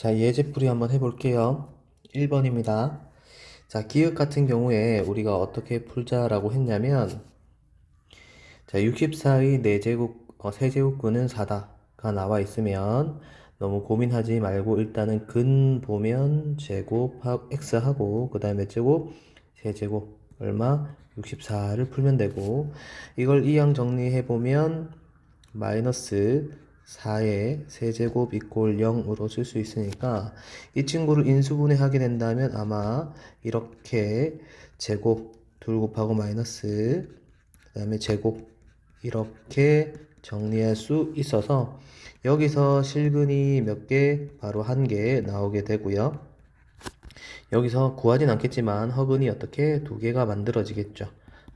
자, 예제풀이 한번 해볼게요. 1번입니다. 자, 기억 같은 경우에 우리가 어떻게 풀자라고 했냐면, 자, 64의 4제곱, 어, 세제곱근은 4다가 나와 있으면, 너무 고민하지 말고 일단은 근 보면 제곱, x 하고, 그 다음에 제곱, 세제곱, 얼마? 64를 풀면 되고, 이걸 이항 정리해 보면, 마이너스 4의 세제곱 이꼴 0으로 쓸 수 있으니까 이 친구를 인수분해 하게 된다면 아마 이렇게 제곱 둘 곱하고 마이너스 그 다음에 제곱 이렇게 정리할 수 있어서 여기서 실근이 몇 개? 바로 한 개 나오게 되고요. 여기서 구하진 않겠지만 허근이 어떻게 두 개가 만들어지겠죠.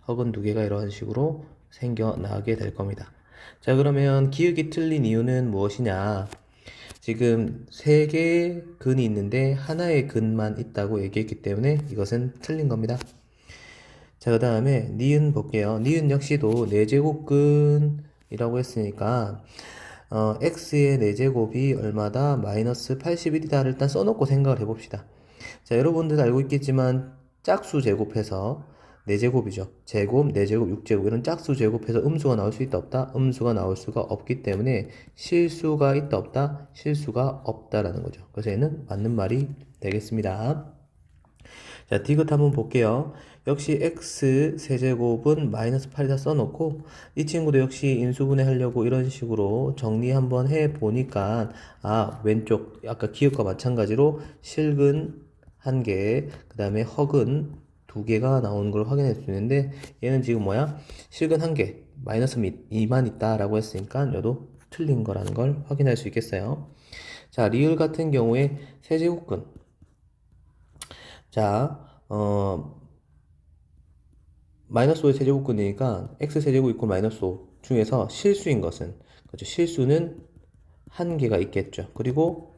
허근 두 개가 이런 식으로 생겨나게 될 겁니다. 자, 그러면 기억이 틀린 이유는 무엇이냐? 지금 세 개의 근이 있는데 하나의 근만 있다고 얘기했기 때문에 이것은 틀린 겁니다. 자, 그 다음에 니은 볼게요. 니은 역시도 4제곱근이라고 했으니까 어, x의 4제곱이 얼마다? 마이너스 81이다를 일단 써놓고 생각을 해봅시다. 자, 여러분들 알고 있겠지만 짝수 제곱해서 4제곱이죠. 제곱, 4제곱, 6제곱 이런 짝수 제곱해서 음수가 나올 수 있다 없다? 음수가 나올 수가 없기 때문에 실수가 있다 없다? 실수가 없다라는 거죠. 그래서 얘는 맞는 말이 되겠습니다. 자, 디귿 한번 볼게요. 역시 x 세제곱은 마이너스 8이다 써놓고 이 친구도 역시 인수분해 하려고 이런 식으로 정리 한번 해 보니까 아 왼쪽 아까 기억과 마찬가지로 실근 한 개, 그 다음에 허근 두 개가 나오는 걸 확인할 수 있는데 얘는 지금 뭐야? 실근 한 개, 마이너스 2만 있다라고 했으니까 얘도 틀린 거라는 걸 확인할 수 있겠어요. 자, 리을 같은 경우에 세제곱근 자, 어, 마이너스 5의 세제곱근이니까 x 세제곱 이꼴 마이너스 5 중에서 실수인 것은 그렇죠. 실수는 한 개가 있겠죠. 그리고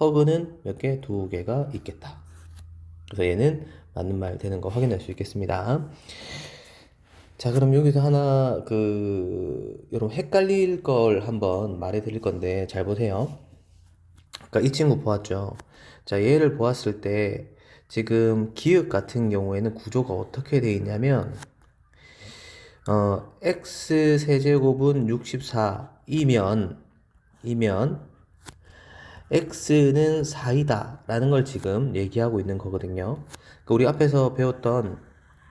허근은 몇 개? 두 개가 있겠다. 그래서 얘는 맞는 말 되는 거 확인할 수 있겠습니다. 자, 그럼 여기서 하나 그 여러분 헷갈릴 걸 한번 말해 드릴 건데 잘 보세요. 그러니까 이 친구 보았죠. 자, 얘를 보았을 때 지금 기억 같은 경우에는 구조가 어떻게 되어 있냐면 어, x 세제곱은 64이면 이면 x는 4이다 라는 걸 지금 얘기하고 있는 거거든요. 그러니까 우리 앞에서 배웠던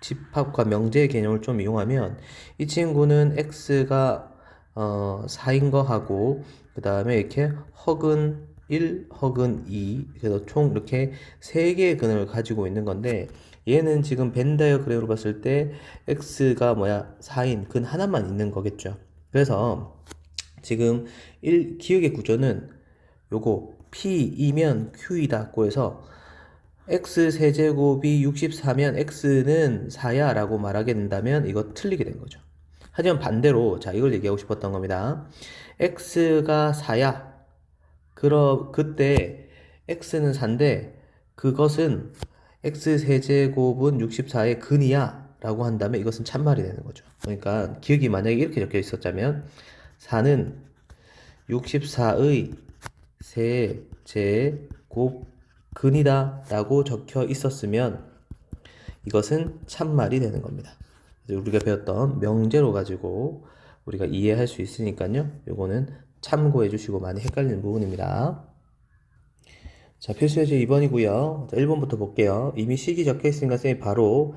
집합과 명제의 개념을 좀 이용하면 이 친구는 x가 어, 4인 거 하고 그 다음에 이렇게 허근 1, 허근 2 그래서 총 이렇게 3개의 근을 가지고 있는 건데 얘는 지금 벤 다이어그램으로 봤을 때 x가 뭐야 4인 근 하나만 있는 거겠죠. 그래서 지금 1 기억의 구조는 요거 P이면 Q이다 고 해서 x 세제곱이 64면 x는 4야 라고 말하게 된다면 이거 틀리게 된 거죠. 하지만 반대로 자 이걸 얘기하고 싶었던 겁니다. x가 4야. 그러 그때 x는 4인데 그것은 x 세제곱은 64의 근이야 라고 한다면 이것은 참말이 되는 거죠. 그러니까 기억이 만약에 이렇게 적혀 있었다면 4는 64의 세제곱 근이다 라고 적혀 있었으면 이것은 참말이 되는 겁니다. 우리가 배웠던 명제로 가지고 우리가 이해할 수 있으니까요. 요거는 참고해 주시고 많이 헷갈리는 부분입니다. 자, 필수 예제 2번이고요. 자, 1번부터 볼게요. 이미 식이 적혀 있으니까 쌤이 바로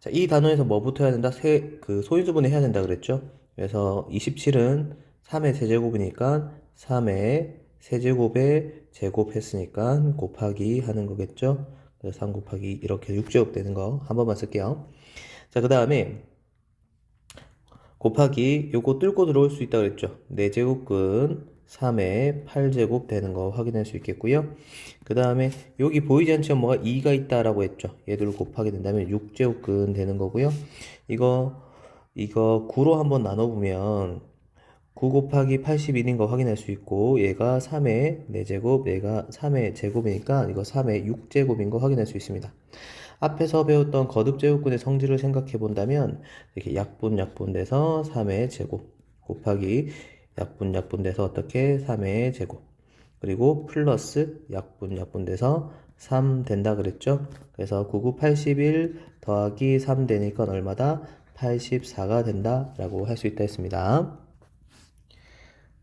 자, 이 단원에서 뭐부터 해야 된다? 세, 그 소인수분해 해야 된다 그랬죠? 그래서 27은 3의 세제곱이니까 3의 세제곱에 제곱했으니까 곱하기 하는 거겠죠? 그래서 3 곱하기 이렇게 6제곱 되는 거 한 번만 쓸게요. 자, 그 다음에 곱하기 요거 뚫고 들어올 수 있다 그랬죠? 4제곱근 3에 8제곱 되는 거 확인할 수 있겠고요. 그 다음에 여기 보이지 않지만 뭐가 2가 있다라고 했죠. 얘들을 곱하게 된다면 6제곱근 되는 거고요. 이거 이거 9로 한번 나눠보면 9 곱하기 81인 거 확인할 수 있고 얘가 3의 4제곱 얘가 3의 제곱이니까 이거 3의 6제곱인 거 확인할 수 있습니다. 앞에서 배웠던 거듭제곱근의 성질을 생각해 본다면 이렇게 약분 약분돼서 3의 제곱 곱하기 약분 약분돼서 어떻게 3의 제곱 그리고 플러스 약분 약분돼서 3 된다 그랬죠? 그래서 99, 81 더하기 3 되니까 얼마다? 84가 된다 라고 할 수 있다 했습니다.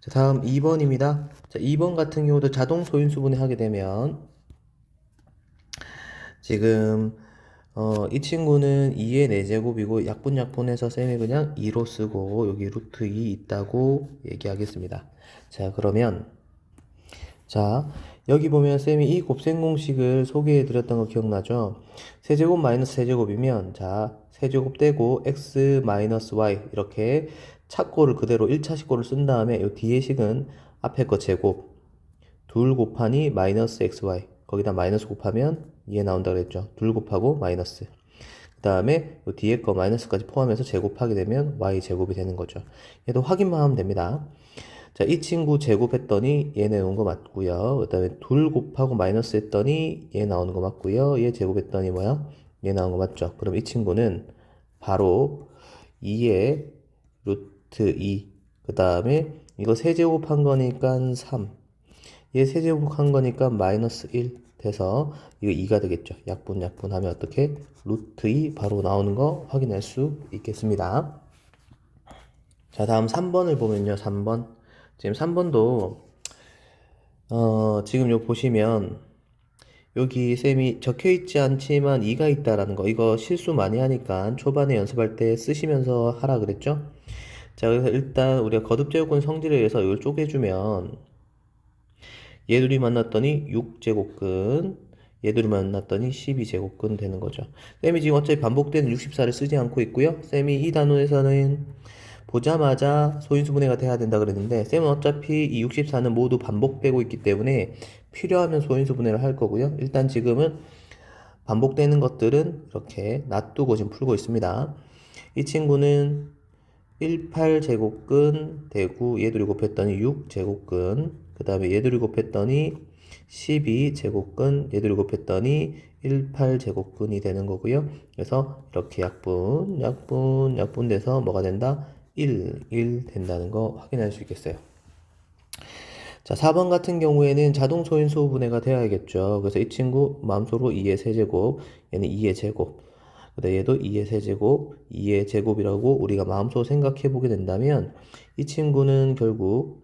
자, 다음 2번입니다. 자, 2번 같은 경우도 자동 소인수분해 하게 되면 지금 어, 이 친구는 2의 4제곱이고 약분 약분해서 쌤이 그냥 2로 쓰고 여기 루트 2 있다고 얘기하겠습니다. 자 그러면 자 여기 보면 쌤이 이 곱셈 공식을 소개해 드렸던 거 기억나죠? 세제곱 마이너스 세제곱이면 자 세제곱 떼고 x 마이너스 y 이렇게 착고를 그대로 1차 식고를 쓴 다음에 이 뒤에 식은 앞에 거 제곱. 둘 곱하니 마이너스 xy 거기다 마이너스 곱하면 얘 나온다 그랬죠. 둘 곱하고 마이너스. 그 다음에 요 뒤에 거 마이너스까지 포함해서 제곱하게 되면 y 제곱이 되는 거죠. 얘도 확인만 하면 됩니다. 자 이 친구 제곱했더니 얘 나온 거 맞고요. 그 다음에 둘 곱하고 마이너스 했더니 얘 나오는 거 맞고요. 얘 제곱했더니 뭐야? 얘 나온 거 맞죠? 그럼 이 친구는 바로 2의 루트 2. 그 다음에 이거 세제곱한 거니까 3. 얘 세제곱한 거니까 마이너스 1 돼서 이거 2가 되겠죠. 약분 약분 하면 어떻게 루트 2 바로 나오는 거 확인할 수 있겠습니다. 자 다음 3번을 보면요. 3번 지금 3번도 어 지금 요 보시면 여기 쌤이 적혀 있지 않지만 2가 있다라는 거 이거 실수 많이 하니까 초반에 연습할 때 쓰시면서 하라 그랬죠? 자 그래서 일단 우리가 거듭제곱근 성질에 의해서 이걸 쪼개주면 얘 둘이 만났더니 6제곱근 얘 둘이 만났더니 12제곱근 되는 거죠. 쌤이 지금 어차피 반복되는 64를 쓰지 않고 있고요. 쌤이 이 단원에서는 보자마자 소인수분해가 돼야 된다 그랬는데 쌤은 어차피 이 64는 모두 반복되고 있기 때문에 필요하면 소인수분해를 할 거고요. 일단 지금은 반복되는 것들은 이렇게 놔두고 지금 풀고 있습니다. 이 친구는 18제곱근 되고 얘들이 곱했더니 6제곱근 그 다음에 얘들이 곱했더니 12제곱근 얘들이 곱했더니 18제곱근이 되는 거고요. 그래서 이렇게 약분 약분 약분 돼서 뭐가 된다? 1 1 된다는 거 확인할 수 있겠어요. 자 4번 같은 경우에는 자동 소인수 분해가 되어야겠죠. 그래서 이 친구 마음속으로 2의 세제곱 얘는 2의 제곱 그다음 얘도 2의 세제곱, 2의 제곱이라고 우리가 마음속으로 생각해 보게 된다면 이 친구는 결국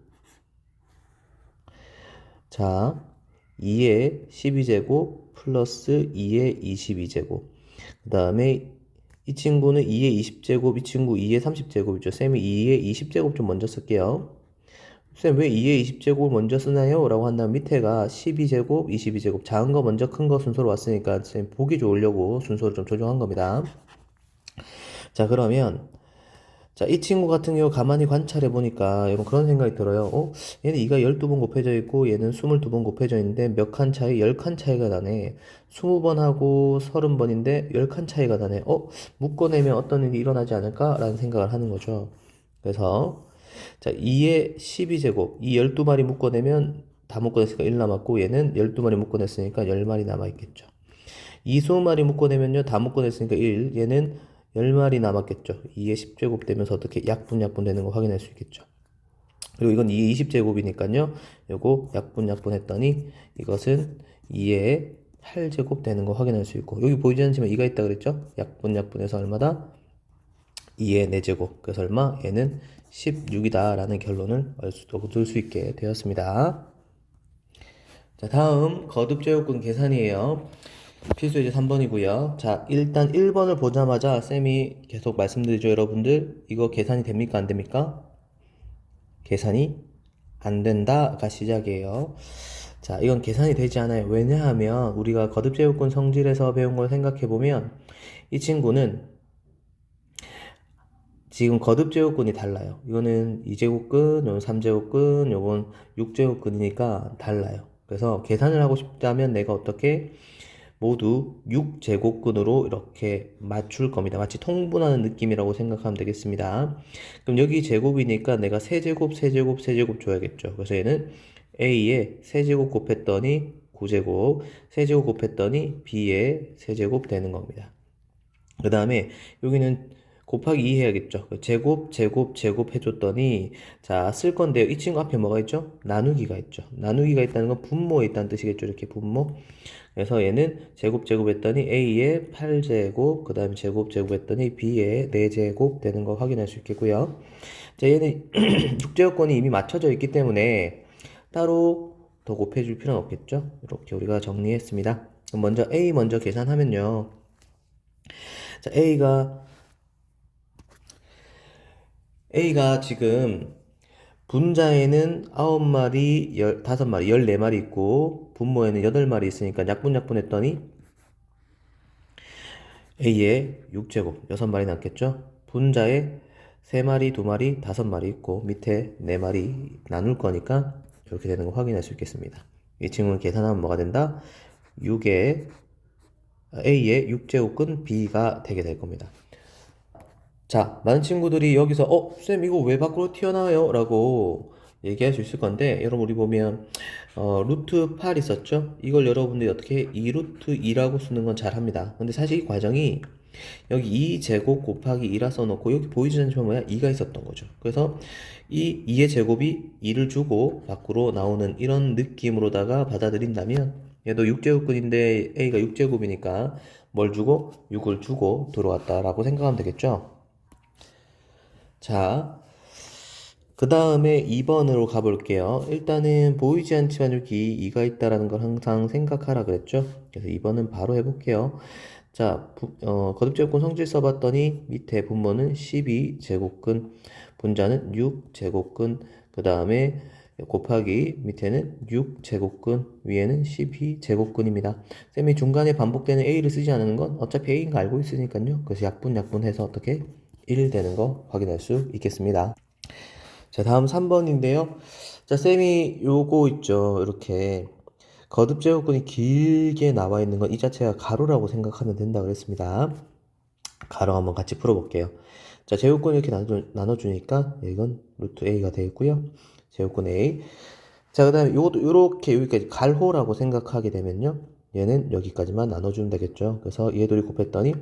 자 2의 12제곱 플러스 2의 22제곱 그 다음에 이 친구는 2의 20제곱, 이 친구 2의 30제곱이죠. 쌤이 2의 20제곱 좀 먼저 쓸게요. 쌤, 왜 2의 20제곱을 먼저 쓰나요? 라고 한다면 밑에가 12제곱, 22제곱. 작은 거 먼저 큰 거 순서로 왔으니까 쌤 보기 좋으려고 순서를 좀 조정한 겁니다. 자, 그러면 자, 이 친구 같은 경우 가만히 관찰해 보니까 여러분 그런 생각이 들어요. 어? 얘는 2가 12번 곱해져 있고 얘는 22번 곱해져 있는데 몇 칸 차이? 10칸 차이가 나네. 20번 하고 30번인데 10칸 차이가 나네. 어? 묶어내면 어떤 일이 일어나지 않을까? 라는 생각을 하는 거죠. 그래서 자, 2의 12제곱. 이 12마리 묶어내면 다 묶어냈으니까 1 남았고 얘는 12마리 묶어냈으니까 10마리 남아있겠죠. 이 20마리 묶어내면요. 다 묶어냈으니까 1. 얘는 10마리 남았겠죠. 2의 10제곱 되면서 어떻게 약분 약분 되는 거 확인할 수 있겠죠. 그리고 이건 2의 20제곱이니까요. 요거 약분 약분 했더니 이것은 2의 8제곱 되는 거 확인할 수 있고 여기 보이지 않지만 2가 있다 그랬죠? 약분 약분해서 얼마다? 2의 4제곱 그래서 얼마? 얘는 16이다 라는 결론을 얻을 수 있게 되었습니다. 자 다음 거듭제곱근 계산이에요. 필수예제 3번이고요. 자, 일단 1번을 보자마자 쌤이 계속 말씀드리죠, 여러분들. 이거 계산이 됩니까? 안 됩니까? 계산이 안 된다가 시작이에요. 자, 이건 계산이 되지 않아요. 왜냐하면 우리가 거듭제곱근 성질에서 배운 걸 생각해 보면 이 친구는 지금 거듭 제곱근이 달라요. 이거는 2제곱근, 이건 3제곱근, 이건 6제곱근이니까 달라요. 그래서 계산을 하고 싶다면 내가 어떻게 모두 6제곱근으로 이렇게 맞출 겁니다. 마치 통분하는 느낌이라고 생각하면 되겠습니다. 그럼 여기 제곱이니까 내가 세제곱, 세제곱, 세제곱 줘야겠죠. 그래서 얘는 A에 세제곱 곱했더니 9제곱, 세제곱 곱했더니 B에 세제곱 되는 겁니다. 그 다음에 여기는 곱하기 2 해야겠죠. 그 제곱, 제곱, 제곱 해줬더니, 자, 쓸 건데요. 이 친구 앞에 뭐가 있죠? 나누기가 있죠. 나누기가 있다는 건 분모에 있다는 뜻이겠죠. 이렇게 분모. 그래서 얘는 제곱, 제곱 했더니 A의 8제곱, 그 다음에 제곱, 제곱 했더니 B의 4제곱 되는 거 확인할 수 있겠고요. 자, 얘는 6제곱권이 이미 맞춰져 있기 때문에 따로 더 곱해줄 필요는 없겠죠. 이렇게 우리가 정리했습니다. 그럼 먼저 A 먼저 계산하면요. 자, A가 A가 지금 분자에는 9마리, 15마리, 14마리 있고 분모에는 8마리 있으니까 약분약분 했더니 A에 6제곱 6마리 남겠죠? 분자에 3마리, 2마리, 5마리 있고 밑에 4마리 나눌 거니까 이렇게 되는 거 확인할 수 있겠습니다. 이 친구는 계산하면 뭐가 된다? 6에 A의 6제곱근 B가 되게 될 겁니다. 자, 많은 친구들이 여기서 어, 쌤 이거 왜 밖으로 튀어나와요? 라고 얘기할 수 있을 건데 여러분 우리 보면 어, 루트 8 있었죠? 이걸 여러분들이 어떻게 2루트 2라고 쓰는 건 잘합니다. 근데 사실 이 과정이 여기 2제곱 곱하기 2라 써놓고 여기 보이지 않지만 뭐야? 2가 있었던 거죠. 그래서 이 2의 제곱이 2를 주고 밖으로 나오는 이런 느낌으로다가 받아들인다면 얘도 6제곱근인데 A가 6제곱이니까 뭘 주고? 6을 주고 들어왔다라고 생각하면 되겠죠? 자, 그 다음에 2번으로 가볼게요. 일단은 보이지 않지만 여기 2가 있다라는 걸 항상 생각하라 그랬죠? 그래서 2번은 바로 해볼게요. 자, 부, 어, 거듭제곱근 성질 써봤더니 밑에 분모는 12제곱근, 분자는 6제곱근, 그 다음에 곱하기 밑에는 6제곱근, 위에는 12제곱근입니다. 쌤이 중간에 반복되는 A를 쓰지 않는 건 어차피 A인 거 알고 있으니까요. 그래서 약분 약분해서 어떻게 1 되는 거 확인할 수 있겠습니다. 자, 다음 3번인데요. 자, 쌤이 요거 있죠. 이렇게 거듭 제곱근이 길게 나와 있는 건 이 자체가 가로라고 생각하면 된다 그랬습니다. 가로 한번 같이 풀어볼게요. 자, 제곱근 이렇게 나눠, 나눠 주니까 이건 루트 A가 되겠고요. 제곱근 A. 자, 그 다음에 요것도 요렇게 여기까지 갈호라고 생각하게 되면요. 얘는 여기까지만 나눠주면 되겠죠. 그래서 얘들이 곱했더니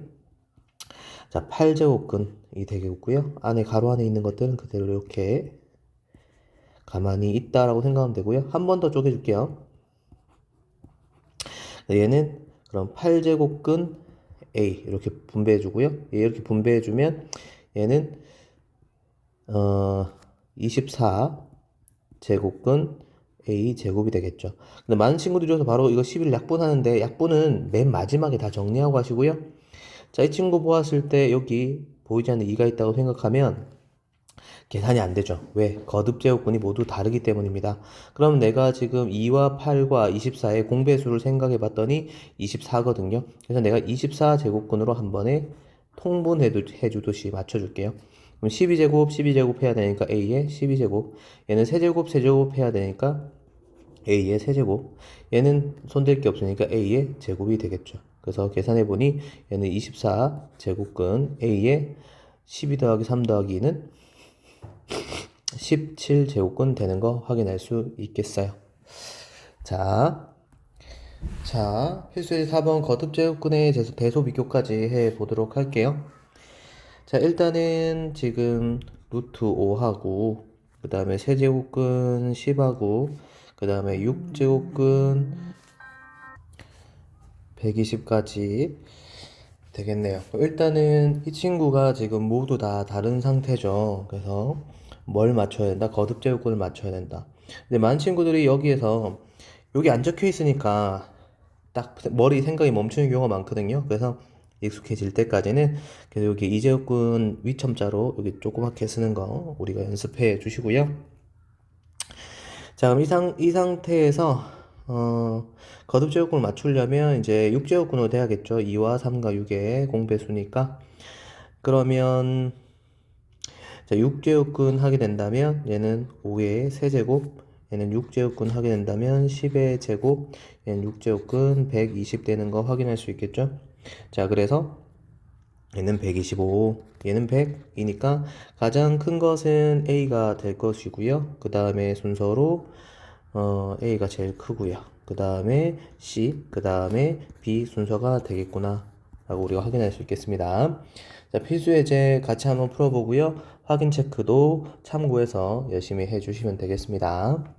자, 8제곱근이 되겠고요. 안에 가로 안에 있는 것들은 그대로 이렇게 가만히 있다라고 생각하면 되고요. 한 번 더 쪼개줄게요. 얘는 그럼 8제곱근 A 이렇게 분배해 주고요. 이렇게 분배해 주면 얘는 어 24 제곱근 A 제곱이 되겠죠. 근데 많은 친구들이 와서 바로 이거 11 약분하는데 약분은 맨 마지막에 다 정리하고 하시고요. 자, 이 친구 보았을 때 여기 보이지 않는 2가 있다고 생각하면 계산이 안 되죠. 왜? 거듭 제곱근이 모두 다르기 때문입니다. 그럼 내가 지금 2와 8과 24의 공배수를 생각해 봤더니 24거든요. 그래서 내가 24제곱근으로 한 번에 통분해 주듯이 맞춰줄게요. 그럼 12제곱, 12제곱 해야 되니까 A의 12제곱. 얘는 세제곱, 세제곱 해야 되니까 A의 세제곱. 얘는 손댈 게 없으니까 A의 제곱이 되겠죠. 그래서 계산해 보니 얘는 24 제곱근 A의 12 더하기 3 더하기 2는 17 제곱근 되는 거 확인할 수 있겠어요. 자, 자, 필수의 4번 거듭 제곱근의 대소 비교까지 해 보도록 할게요. 자, 일단은 지금 루트 5하고, 그 다음에 세제곱근 10하고, 그 다음에 6제곱근 120까지 되겠네요. 일단은 이 친구가 지금 모두 다 다른 상태죠. 그래서 뭘 맞춰야 된다? 거듭 제곱근을 맞춰야 된다. 근데 많은 친구들이 여기에서 여기 안 적혀 있으니까 딱 머리 생각이 멈추는 경우가 많거든요. 그래서 익숙해질 때까지는 그래서 여기 이제곱근 위첨자로 여기 조그맣게 쓰는 거 우리가 연습해 주시고요. 자, 그럼 이, 상, 이 상태에서 어, 거듭 제곱근을 맞추려면 이제 6제곱근으로 돼야겠죠. 2와 3과 6의 공배수니까. 그러면 자, 6제곱근 하게 된다면 얘는 5의 세제곱, 얘는 6제곱근 하게 된다면 10의 제곱, 얘는 6제곱근 120 되는 거 확인할 수 있겠죠. 자, 그래서 얘는 125, 얘는 100이니까 가장 큰 것은 A가 될 것이고요. 그 다음에 순서로 어, A가 제일 크고요. 그 다음에 C, 그 다음에 B 순서가 되겠구나 라고 우리가 확인할 수 있겠습니다. 자, 필수 예제 같이 한번 풀어보고요. 확인 체크도 참고해서 열심히 해주시면 되겠습니다.